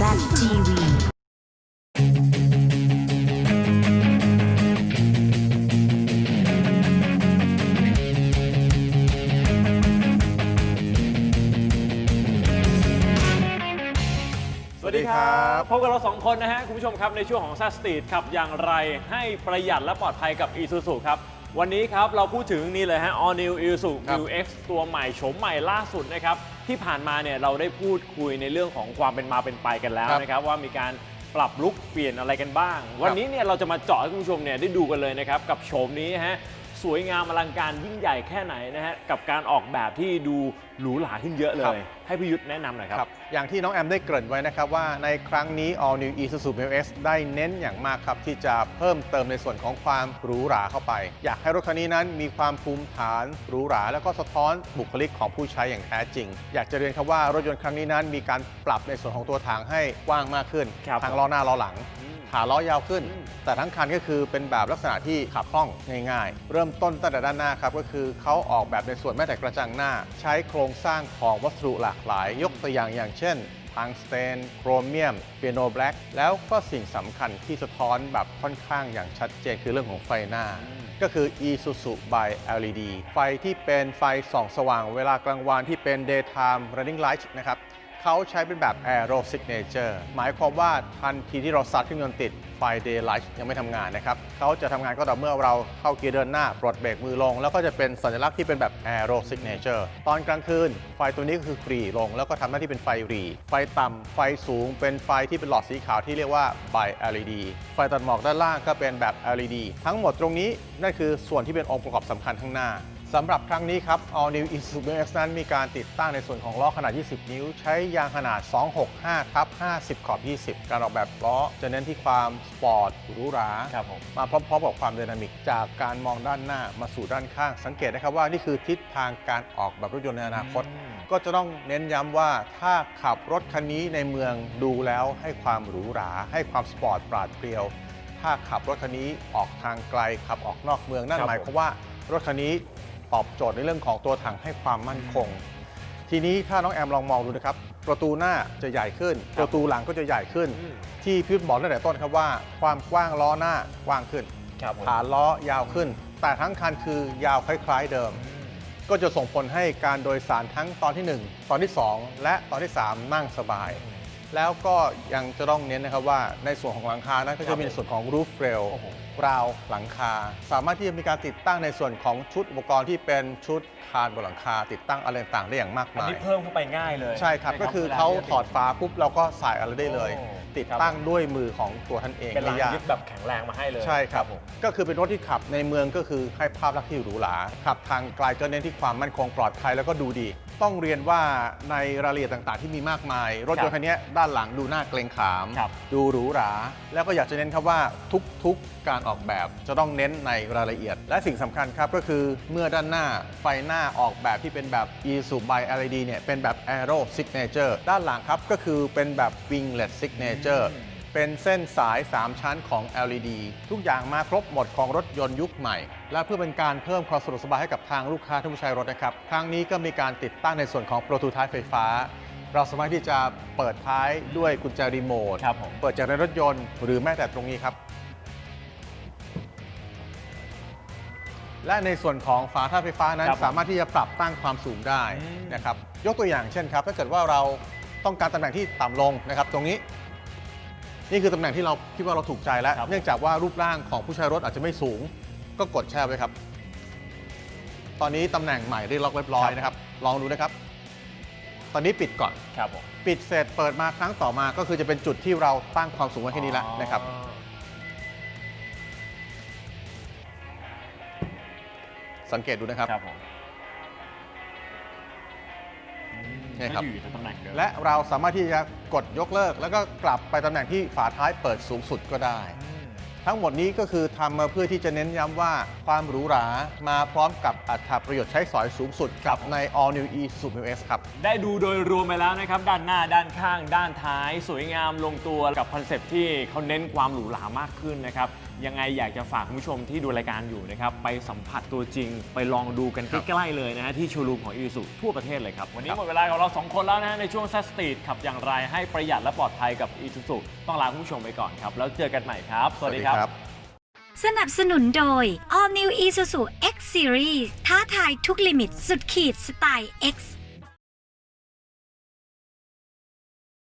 ZTV สวัสดีครับพบกับเราสองคนนะฮะ คุณผู้ชมครับ ในช่วงของซ s สต e ี t ขับอย่างไรให้ประหยัดและปลอดภัยกับ Isuzu ครับ วันนี้ครับเราพูดถึงนี่เลยฮะ All New Isuzu ครับ New X ตัวใหม่โฉมใหม่ล่าสุดนะครับ ที่ผ่านมาเนี่ยเราได้พูดคุยในเรื่องของความเป็นมาเป็นไปกันแล้วครับนะครับ ว่ามีการปรับลุกเปลี่ยนอะไรกันบ้าง วันนี้เนี่ยเราจะมาเจาะให้คุณผู้ชมเนี่ยได้ดูกันเลยนะครับ กับโฉมนี้ฮะ สวยงามอลังการยิ่งใหญ่แค่ไหนนะฮะกับการออกแบบที่ดูหรูหราขึ้นเยอะเลครับ ย ให้พี่ยุทธแนะนำหน่อยครับ ครับอย่างที่น้องแอมได้เกริ่นไว้นะครับว่าในครั้งนี้ All New Isuzu Mu X ได้เน้นอย่างมากครับ ที่จะเพิ่มเติมในส่วนของความหรูหราเข้าไป อยากให้รถคันนี้นั้นมีความภูมิฐานหรูหรา แล้วก็สะท้อนบุคลิกของผู้ใช้อย่างแท้จริง อยากจะเรียนครับว่ารถยนต์ครั้งนี้นั้นมีการปรับในส่วนของตัวถังให้กว้างมากขึ้นครับทางล้อหน้าล้อหลังอืม ขาล้อยาวขึ้นอืมแต่ทั้งคันก็คือเป็นแบบลักษณะที่ขับคล่องง่ายๆ เริ่มต้นตั้งแต่ด้านหน้าครับก็คือเขาออกแบบในส่วนแม้แต่กระจังหน้า ใช้โครงสร้างของวัสดุหลากหลาย ยกตัวอย่างอย่างเช่นทังสเตน โครเมียม เปียโนแบล็กแล้วก็สิ่งสำคัญที่สะท้อนแบบค่อนข้างอย่างชัดเจนคือเรื่องของไฟหน้า ก็คือ Isuzu by LED ไฟที่เป็นไฟส่องสว่างเวลากลางวันที่เป็น daytime running light นะครับเขาใช้เป็นแบบ Aero Signature หมายความว่าทันทีที่เราซัดเครื่องยนต์ติด ไฟ Daylight ยังไม่ทำงานนะครับเขาจะทำงานก็ต่อเมื่อเราเข้าเกียร์เดินหน้า ปลดเบรกมือลง แล้วก็จะเป็นสัญลักษณ์ที่เป็นแบบ Aero Signature ตอนกลางคืน ไฟตัวนี้ก็คือปรีลง แล้วก็ทำหน้าที่เป็นไฟรี ไฟต่ำไฟสูง เป็นไฟที่เป็นหลอดสีขาวที่เรียกว่า by LED ไฟตัดหมอกด้านล่างก็เป็นแบบ LED ทั้งหมดตรงนี้นั่นคือส่วนที่เป็นองค์ประกอบสำคัญข้างหน้า สำหรับครั้งนี้ครับ All New Isuzu Mu X นั้นมีการติดตั้งในส่วนของล้อขนาด 20 นิ้ว ใช้ยางขนาด 265ทับ50 ขอบ 20 การออกแบบล้อจะเน้นที่ความสปอร์ตหรูหราครับผมมาพร้อมๆกับความไดนามิก จากการมองด้านหน้ามาสู่ด้านข้าง สังเกตนะครับว่านี่คือทิศทางการออกแบบรถยนต์ในอนาคตอืมก็จะต้องเน้นย้ำว่าถ้าขับรถคันนี้ในเมืองดูแล้วให้ความหรูหรา ให้ความสปอร์ตปราดเปรียว ถ้าขับรถคันนี้ออกทางไกลขับออกนอกเมืองนั่นครับหมายความว่ารถคันนี้ ตอบโจทย์ในเรื่องของตัวถังให้ความมั่นคง ทีนี้ถ้าน้องแอมลองมองดูนะครับ ประตูหน้าจะใหญ่ขึ้น ประตูหลังก็จะใหญ่ขึ้นอืมที่พี่บอกตั้งแต่ต้นครับว่า ความกว้างล้อหน้ากว้างขึ้นครับผมฐานล้อยาวขึ้น แต่ทั้งคันคือยาวคล้าย ๆเดิม ก็จะส่งผลให้การโดยสารทั้งตอนที่ 1 ตอนที่ 2 และตอนที่ 3 นั่งสบาย แล้วก็ยังจะต้องเน้นนะครับว่าในส่วนของหลังคานั้นก็จะมีในส่วนของ roof rail โอ้โหราวหลังคา สามารถที่จะมีการติดตั้งในส่วนของชุดอุปกรณ์ที่เป็นชุดคานบนหลังคา ติดตั้งอะไรต่างๆได้อย่างมากอันมาย นี้เพิ่มเข้าไปง่ายเลยใช่ครับนะก็คือวลเขาที่จะถอดฝาปุ๊บเราก็ใส่อะไรได้เลย โอ้ ติดครับ ตั้งด้วยมือของตัวท่านเองเป็นรางไม่ยาก ยึดแบบแข็งแรงมาให้เลยใช่ครับผมก็คือเป็นรถที่ขับในเมืองก็คือให้ภาพลักษณ์ที่หรูหราขับทางไกลก็เน้นที่ความมั่นคงปลอดภัยแล้วก็ดูดี ต้องเรียนว่าในรายละเอียดต่างๆ ที่มีมากมาย รถยนต์คันนี้ด้านหลังดูน่าเกรงขาม ครับ ดูหรูหรา แล้วก็อยากจะเน้นครับว่าทุกๆการออกแบบจะต้องเน้นในรายละเอียด และสิ่งสำคัญครับก็คือเมื่อด้านหน้าไฟหน้าออกแบบที่เป็นแบบ Isuzu by LED เนี่ยเป็นแบบ Aero Signature ด้านหลังครับก็คือเป็นแบบ Winglet Signature เป็นเส้นสาย 3 ชั้นของ LED ทุกอย่างมาครบหมดของรถยนต์ยุคใหม่ และเพื่อเป็นการเพิ่มความสะดวกสบายให้กับทางลูกค้าท่านผู้ใช้รถนะครับ ครั้งนี้ก็มีการติดตั้งในส่วนของประตูท้ายไฟฟ้า เราสามารถที่จะเปิดท้ายด้วยกุญแจรีโมท ครับผม เปิดจากในรถยนต์ หรือแม้แต่ตรงนี้ครับ และในส่วนของฝาท้ายไฟฟ้านั้นครับผม สามารถที่จะปรับตั้งความสูงได้อืมนะครับ ยกตัวอย่างเช่นครับ ถ้าเกิดว่าเราต้องการตำแหน่งที่ต่ำลงนะครับ ตรงนี้ นี่คือตำแหน่งที่เราคิดว่าเราถูกใจแล้วครับเนื่องจากว่ารูปร่างของผู้ใช้รถอาจจะไม่สูง ก็กดแช่ไว้ครับ ตอนนี้ตำแหน่งใหม่เรียบร้อยเรียบร้อยนะครับ ลองดูนะครับ ตอนนี้ปิดก่อน ครับผมปิดเสร็จเปิดมาครั้งต่อมาก็คือจะเป็นจุดที่เราตั้งความสูงไว้แค่นี้แล้วนะครับ อ๋อสังเกตดูนะครับ ครับผม นี่ครับ ก็อยู่ในตำแหน่งเดิมและเราสามารถที่จะกดยกเลิก แล้วก็กลับไปตำแหน่งที่ฝาท้ายเปิดสูงสุดก็ได้ อืม ทั้งหมดนี้ก็คือทำมาเพื่อที่จะเน้นย้ำว่าความหรูหรามาพร้อมกับอัตราประโยชน์ใช้สอยสูงสุดกับใน All New E s u p s ครับ ได้ดูโดยรวมไปแล้วนะครับ ด้านหน้าด้านข้าง ด้านท้าย สวยงามลงตัวกับคอนเซปต์ที่เขาเน้นความหรูหรามากขึ้นนะครับ ยังไงอยากจะฝากคุณผู้ชมที่ดูรายการอยู่นะครับ ไปสัมผัสตัวจริง ไปลองดูกันใกล้ๆเลยนะฮะที่ชูรูมของอีสุทั่วประเทศเลยครับ วันนี้หมดเวลาของเรา 2 คนแล้วนะะในช่วงแซสตีดขับอย่างไรให้ประหยัดและปลอดภัยกับอีสุต้องลาคุณผู้ชมไปก่อนครับแล้วเจอกันใหม่ครับ สวัสดีครับครับ สนับสนุนโดย All New Isuzu X Series ท้าทายทุกลิมิตสุดขีดสไตล์ X